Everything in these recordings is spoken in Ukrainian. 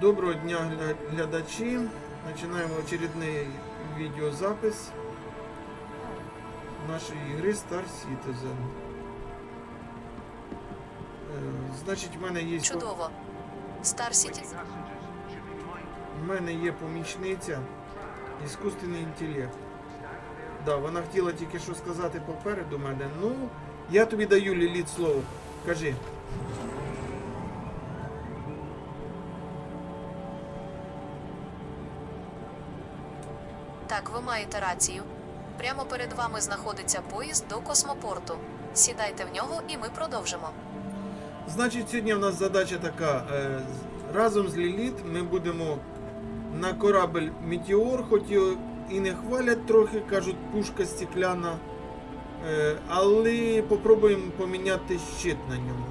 Доброго дня, глядачі. Починаємо очередний відеозапис нашої ігри Star Citizen. Е, Значить, в мене є Чудово. Star City в мене є помічниця, іскусственний інтелект. Да, вона хотіла тільки що сказати попереду мене. Ну, я тобі даю Ліліт слово. Кажи. Маєте рацію. Прямо перед вами знаходиться поїзд до космопорту. Сідайте в нього і ми продовжимо. Значить, сьогодні в нас задача така. е, Разом з Ліліт ми будемо на корабль Метеор, хоч і не хвалять трохи, кажуть, пушка стекляна. е, Але попробуємо поміняти щит на ньому.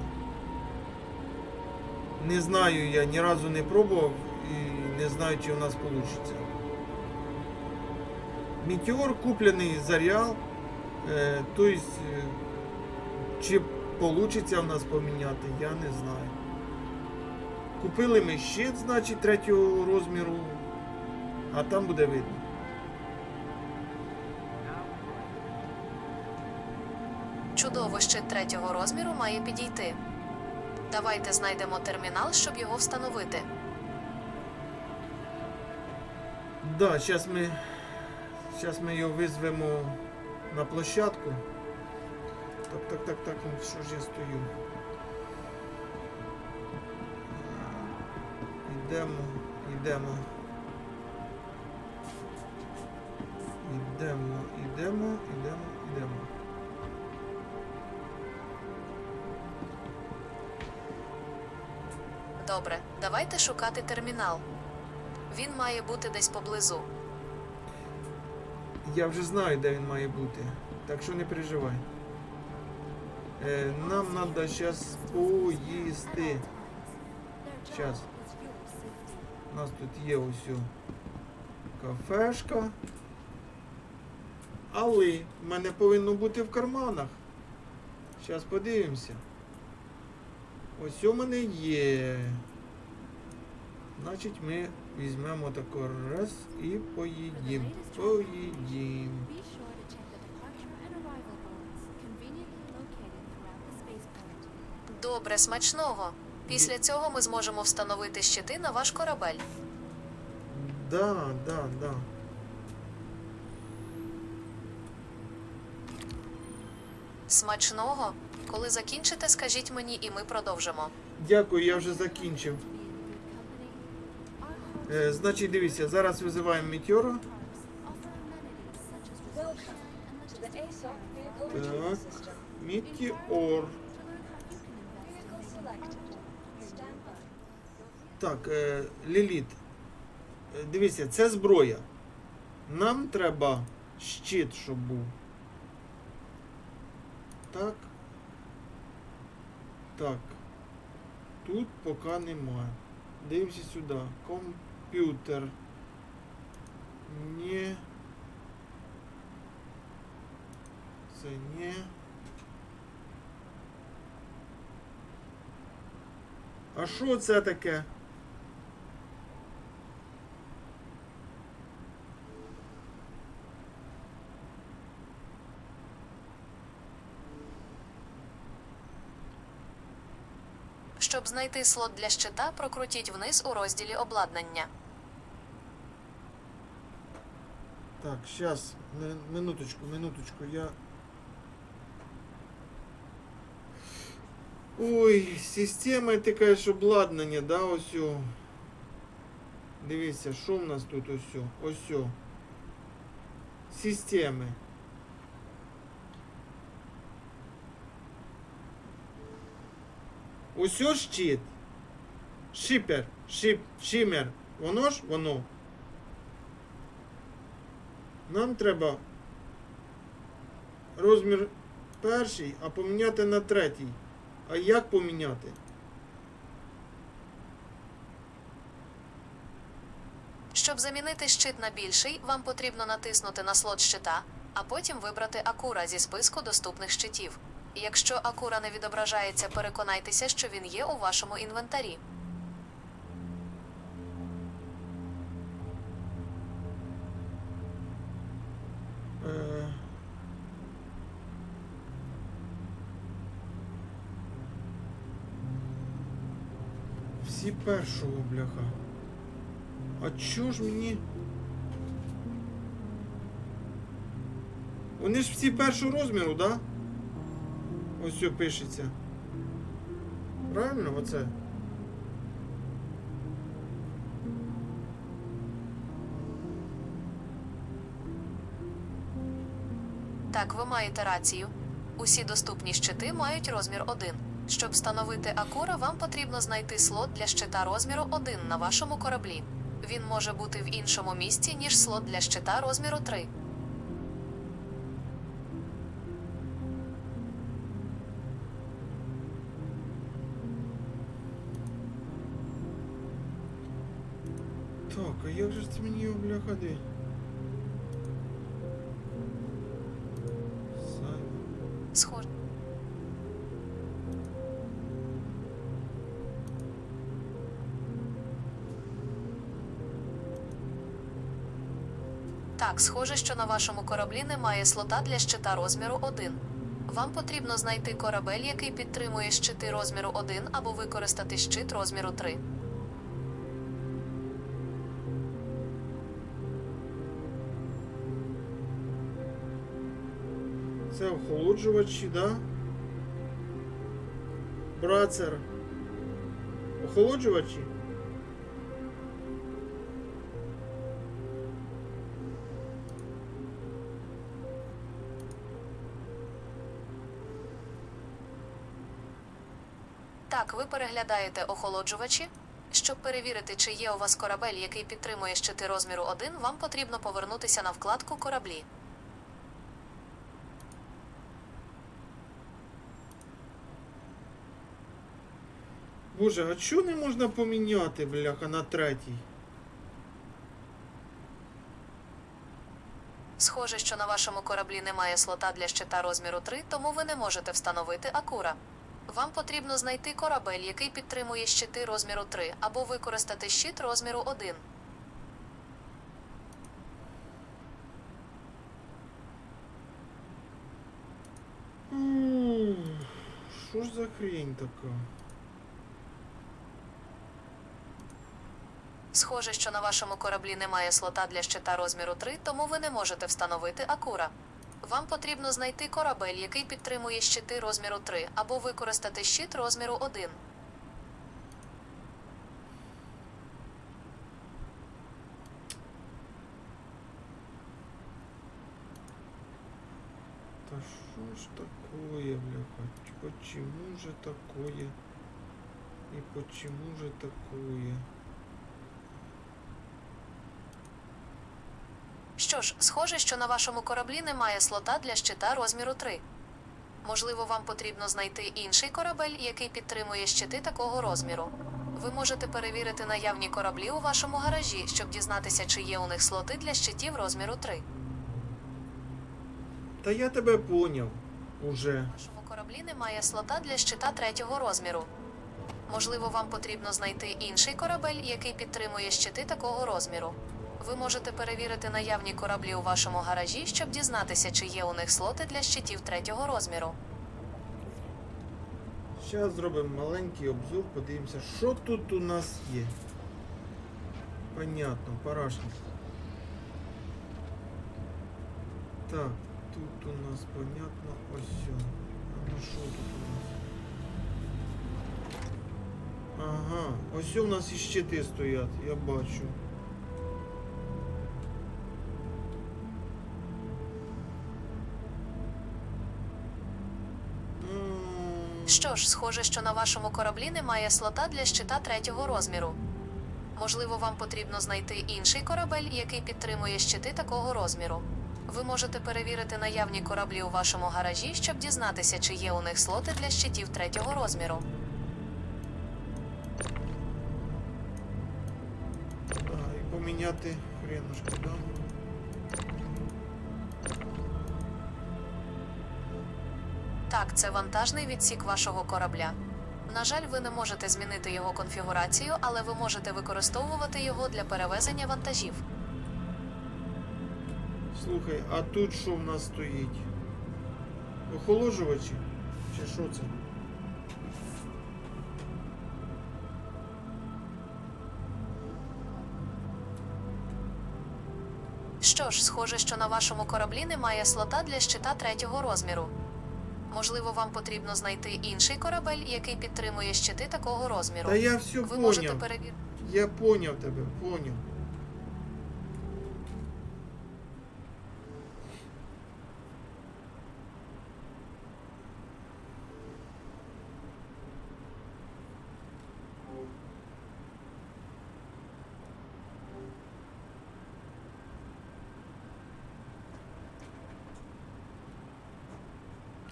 Не знаю, я ні разу не пробував і не знаю, чи у нас вийде. Метеор куплений за реал. Тобто, чи вийде в нас поміняти, я не знаю. Купили ми щит, значить, третього розміру, а там буде видно. Чудово, щит третього розміру має підійти. Давайте знайдемо термінал, щоб його встановити. Да, зараз ми, зараз ми його визвемо на площадку. Так, так, так, так, ну, що ж я стою? Ідемо, ідемо. Ідемо, ідемо, ідемо, ідемо. Добре, давайте шукати термінал. Він має бути десь поблизу. Я вже знаю, де він має бути. Так що не переживай. Е, нам треба зараз поїсти. Зараз. У нас тут є ось кафешка. Але в мене повинно бути в карманах. Зараз подивимося. Ось у мене є. Значить, ми візьмемо тако раз і поїдім. Поїдім. Добре, смачного. Після цього ми зможемо встановити щити на ваш корабель. Да, да, да. Смачного. Коли закінчите, скажіть мені, і ми продовжимо. Дякую, я вже закінчив. To be in good company, our Е, значить, дивіться, зараз визиваємо vehicle Так. Метеор. Так, е, Ліліт. е, Дивіться, це зброя. Нам треба щит, щоб був. Так. Так. Тут поки немає. Дивимося сюди. Комп'ютер. не Це не А що це таке? Знайти слот для щита, прокрутіть вниз у розділі обладнання. Так, сейчас, минуточку, минуточку, я... Ой, система, ти кажеш, обладнання, да, ось. о. Дивіться, що в нас тут ось? о, Ось. Системи. Ось о щит. Шипер, шип, шимер. Воно ж воно. Нам треба розмір перший, а поміняти на третій. А як поміняти? Щоб замінити щит на більший, вам потрібно натиснути на слот щита, а потім вибрати Акура зі списку доступних щитів. Якщо акура не відображається, переконайтеся, що він є у вашому інвентарі. Е. Всі першого бляха. А чого ж мені? Вони ж всі першого розміру, так? Да? Ось все пишеться. Правильно оце? Так, ви маєте рацію. Усі доступні щити мають розмір 1. Щоб встановити Акура, вам потрібно знайти слот для щита розміру 1 на вашому кораблі. Він може бути в іншому місці, ніж слот для щита розміру 3. Як же ж це мені його бляха де? Сайт. Схоже. Так, схоже, що на вашому кораблі немає слота для щита розміру 1. Вам потрібно знайти корабель, який підтримує щити розміру 1, або використати щит розміру 3. Це охолоджувачі, да? Брацер. Охолоджувачі? Так, ви переглядаєте охолоджувачі. Щоб перевірити, чи є у вас корабель, який підтримує щити розміру 1, вам потрібно повернутися на вкладку кораблі. Боже, а чого не можна поміняти, бляха, на третій? Схоже, що на вашому кораблі немає слота для щита розміру 3, тому ви не можете встановити Акура. Вам потрібно знайти корабель, який підтримує щити розміру 3, або використати щит розміру 1. Що ж за хрень така? Схоже, що на вашому кораблі немає слота для щита розміру 3, тому ви не можете встановити Акура. Вам потрібно знайти корабель, який підтримує щити розміру 3, або використати щит розміру 1. Та що ж такое, бляха? Почему же такое? И почему же такое? Що ж, схоже, що на вашому кораблі немає слота для щита розміру 3. Можливо, вам потрібно знайти інший корабель, який підтримує щити такого розміру. Ви можете перевірити наявні кораблі у вашому гаражі, щоб дізнатися, чи є у них слоти для щитів розміру 3. Та я тебе поняв уже. На вашому кораблі немає слота для щита третього розміру. Можливо, вам потрібно знайти інший корабель, який підтримує щити такого розміру. Ви можете перевірити наявні кораблі у вашому гаражі, щоб дізнатися, чи є у них слоти для щитів третього розміру. Зараз зробимо маленький обзор, подивимося, що тут у нас є. Понятно, парашник. Так, тут у нас понятно ось. сьо. А ну що тут у нас? Ага, ось у нас і щити стоять, я бачу. Схоже, що на вашому кораблі немає слота для щита третього розміру. Можливо, вам потрібно знайти інший корабель, який підтримує щити такого розміру. Ви можете перевірити наявні кораблі у вашому гаражі, щоб дізнатися, чи є у них слоти для щитів третього розміру. А, і поміняти хренушки, да? Так, це вантажний відсік вашого корабля. На жаль, ви не можете змінити його конфігурацію, але ви можете використовувати його для перевезення вантажів. Слухай, а тут що в нас стоїть? Охолоджувачі? Чи що це? Що ж, схоже, що на вашому кораблі немає слота для щита третього розміру. Можливо, вам потрібно знайти інший корабель, який підтримує щити такого розміру. Та я все Ви можете поняв. перевірити. Я поняв тебе, поняв.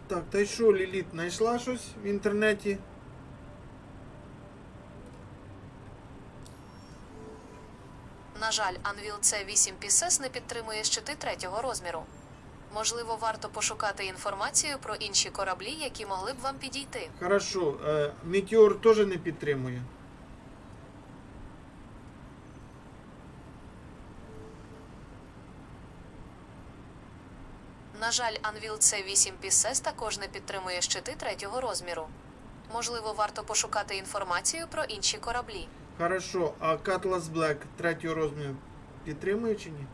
Так, та й що, Ліліт, знайшла щось в інтернеті? На жаль, Anvil C8 PSS не підтримує щити третього розміру. Можливо, варто пошукати інформацію про інші кораблі, які могли б вам підійти. Хорошо, е, Метеор теж не підтримує. На жаль, Anvil C8 Pieces також не підтримує щити третього розміру. Можливо, варто пошукати інформацію про інші кораблі. Хорошо, а Cutlass Black третього розміру підтримує чи ні?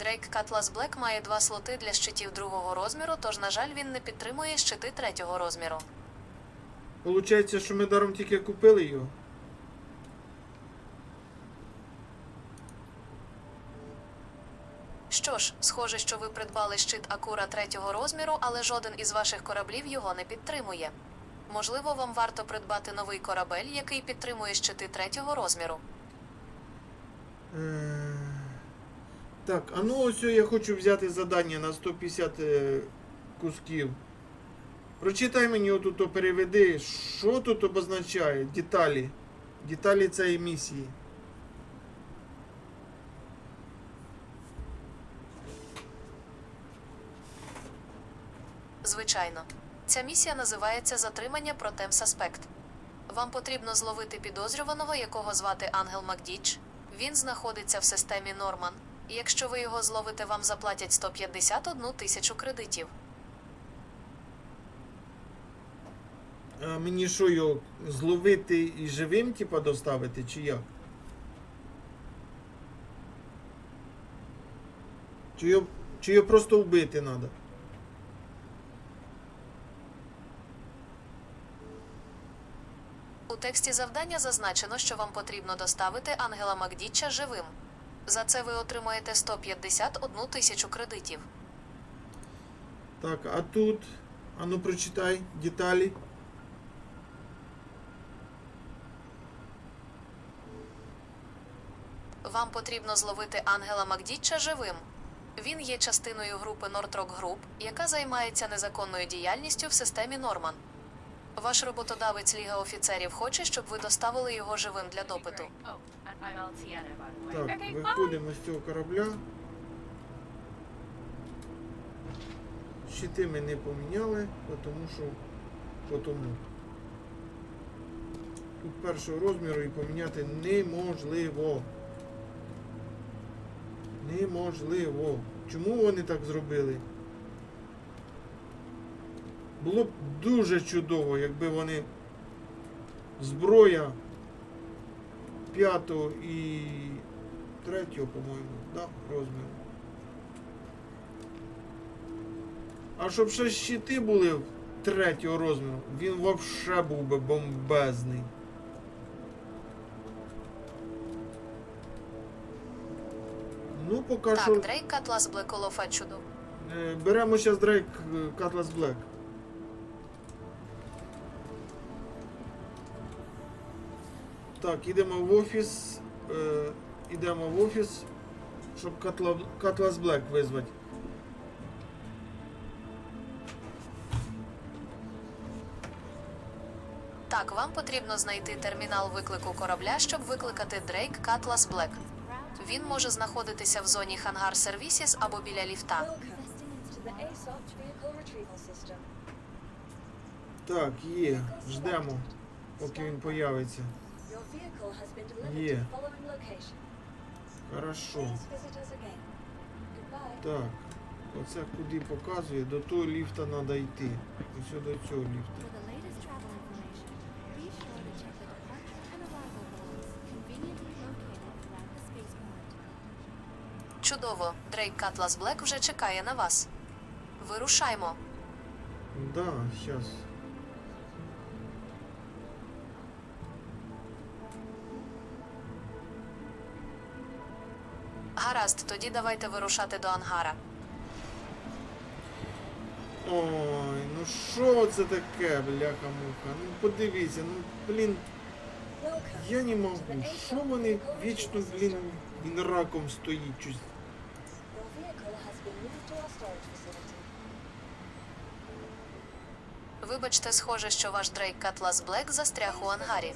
Drake Cutlass Black має два слоти для щитів другого розміру, тож, на жаль, він не підтримує щити третього розміру. Получається, що ми даром тільки купили його. Що ж, схоже, що ви придбали щит Акура третього розміру, але жоден із ваших кораблів його не підтримує. Можливо, вам варто придбати новий корабель, який підтримує щити третього розміру. Е, Так, а ну ось я хочу взяти задання на 150 е, кусків. Прочитай мені отут, переведи, що тут обозначає деталі. Деталі цієї місії. Звичайно, ця місія називається Затримання Протем Саспект. Вам потрібно зловити підозрюваного, якого звати Ангел Макдіч. Він знаходиться в системі Норман. І якщо ви його зловите, вам заплатять 151 тисячу кредитів. А мені що його зловити і живим, типа, доставити, чи як? Чи його, чи його просто вбити треба? У тексті завдання зазначено, що вам потрібно доставити Ангела Макдіча живим. За це ви отримаєте 151 тисячу кредитів. Так, а тут. А ну прочитай деталі. Вам потрібно зловити Ангела Макдіча живим. Він є частиною групи Northrop Group, яка займається незаконною діяльністю в системі Норман. Ваш роботодавець Ліга офіцерів хоче, щоб ви доставили його живим для допиту. Так, виходимо з цього корабля. Щити ми не поміняли, тому що потому. Тут першого розміру і поміняти неможливо. Неможливо. Чому вони так зробили? Було б дуже чудово, якби вони зброя п'ятого і третього, по-моєму, да, розміру. А щоб ще щити були в третього розміру, він вообще був би бомбезний. Ну, поки що Так, Дрейк Атлас Блеколофа чудо. е, беремо зараз Дрейк Cutlass Black. Так, ідемо в офіс. Е, ідемо в офіс, щоб Cutla- Cutlass Black визвати. Так, вам потрібно знайти термінал виклику корабля, щоб викликати Дрейк Катлас Блек. Він може знаходитися в зоні Хангар Сервісіс або біля ліфта. Так, є, ждемо. поки він появиться. Хорошо. Так. Оце куди показує, до того ліфта треба йти. Ось до цього ліфта. Чудово, Дрейк Катлас Блек вже чекає на вас. Вирушаймо. Да, сейчас. Гаразд, тоді давайте вирушати до ангара. Ой, ну що це таке, бляха-муха? Ну подивіться, ну блін, я не можу. Що вони вічно, блін, він раком стоїть? Facility. Вибачте, схоже, що ваш Дрейк Катлас Блек застряг у ангарі.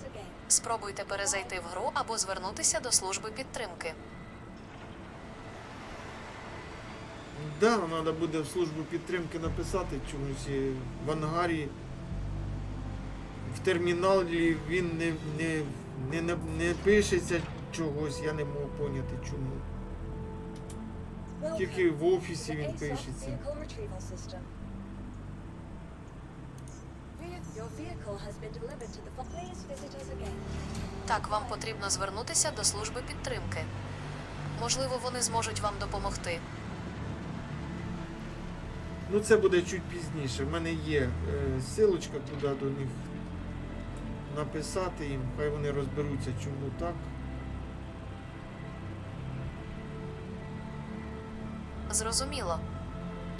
Спробуйте перезайти в гру або звернутися до служби підтримки. Да, треба буде в службу підтримки написати чомусь в ангарі. В терміналі він не, не, не, не, не пишеться чогось, я не можу поняти чому. Тільки в офісі він пишеться. Так, вам потрібно звернутися до служби підтримки. Можливо, вони зможуть вам допомогти. Ну це буде чуть пізніше. В мене є е, силочка туди до них написати їм, хай вони розберуться, чому так. Зрозуміло.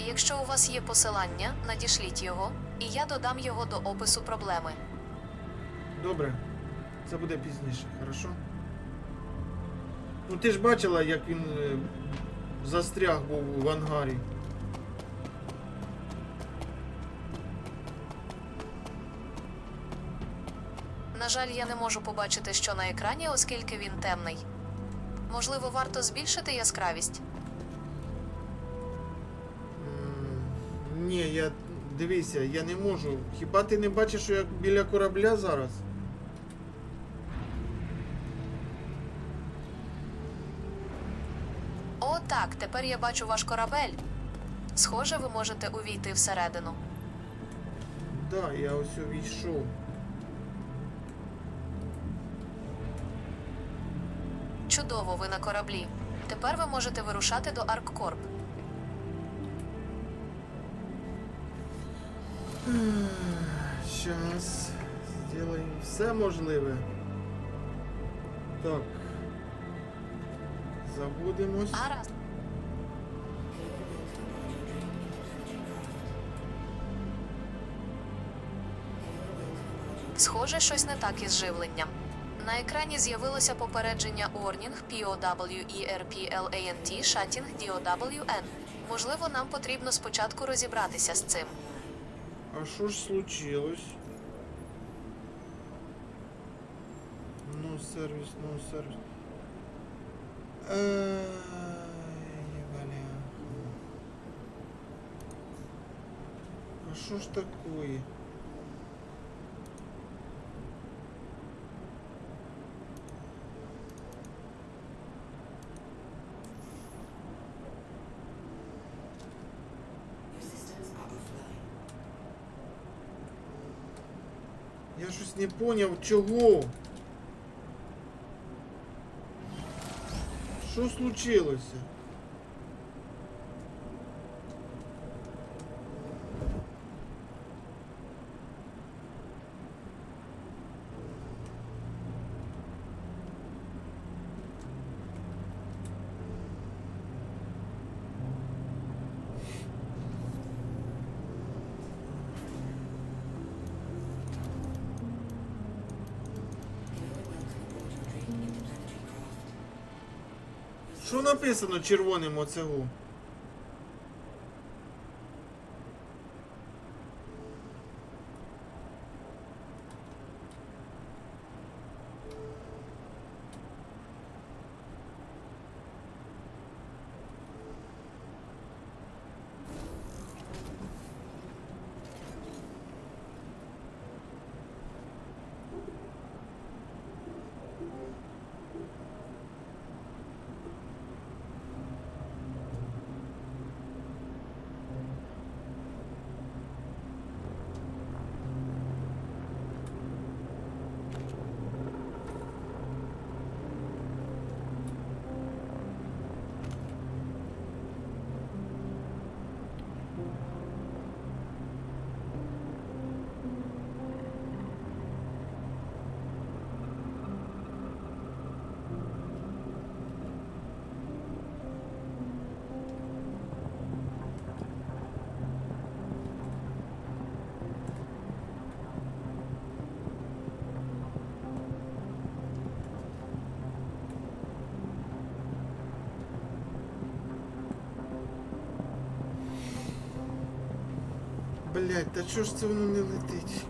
Якщо у вас є посилання, надішліть його, і я додам його до опису проблеми. Добре. Це буде пізніше, хорошо? Ну ти ж бачила, як він е, застряг був в ангарі. На жаль, я не можу побачити, що на екрані, оскільки він темний. Можливо, варто збільшити яскравість. Ні, я. Дивися, я не можу. Хіба ти не бачиш, що я біля корабля зараз? О, так, тепер я бачу ваш корабель. Схоже, ви можете увійти всередину. Да, я ось увійшов. Кораблі. Тепер ви можете вирушати до Арккорп. Сейчас сделаем все можливе. Так. Заводимось. Гаразд. Схоже, щось не так із живленням. На екрані з'явилося попередження Warning POWERPLANT Shutting DOWN. Можливо, нам потрібно спочатку розібратися з цим. А що ж случилось? Ну, сервіс, ну, сервіс. Ай. А що ж такое? Я щось не поняв, чого. Що случилося? Що написано червоним оцегу? Блять, та чого ж це воно не летить?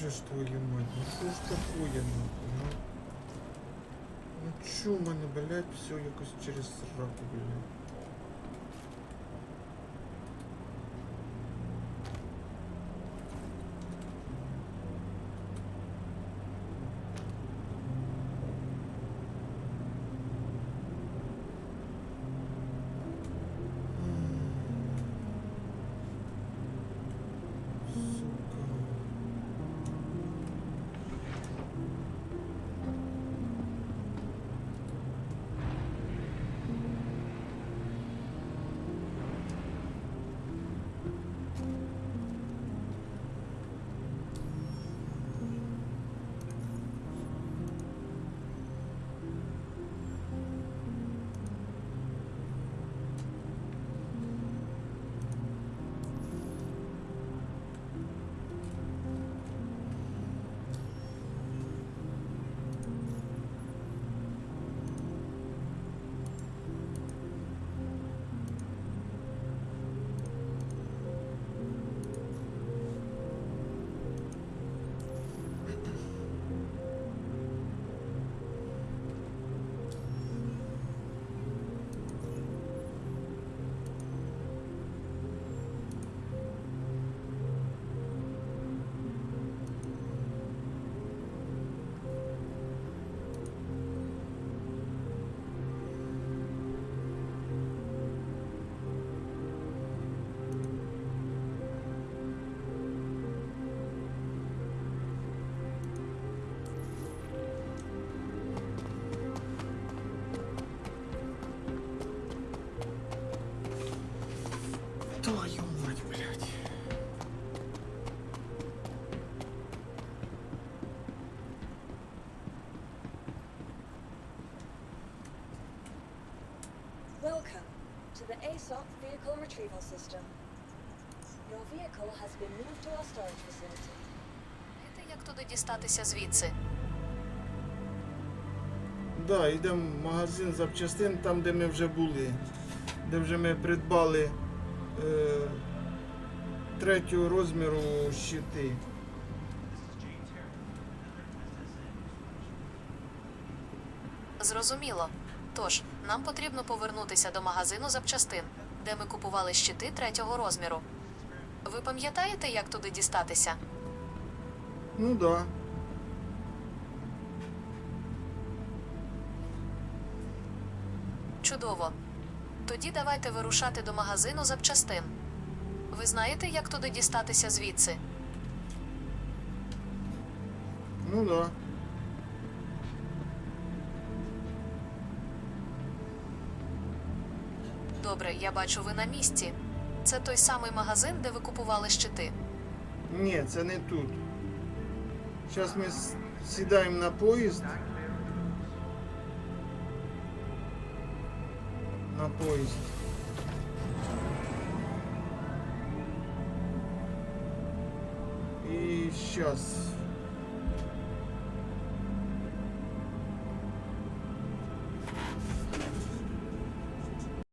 Же ж твою мать, ну що ж такое нахуй, ну? Ну чо в мене, блядь, все якось через сраку, блядь. The ASOP Vehicle Retrieval System. Your vehicle has been moved to our storage facility. Знаєте, як туди дістатися звідси? Да, йдемо в магазин запчастин, там, де ми вже були. Де вже ми придбали е, третього розміру щити. Зрозуміло. Тож, нам потрібно повернутися до магазину запчастин, де ми купували щити третього розміру. Ви пам'ятаєте, як туди дістатися? Ну да. Чудово. Тоді давайте вирушати до магазину запчастин. Ви знаєте, як туди дістатися звідси? Ну да. Добре, я бачу, ви на місці. Це той самий магазин, де ви купували щити. Ні, це не тут. Зараз ми сідаємо на поїзд. На поїзд. І зараз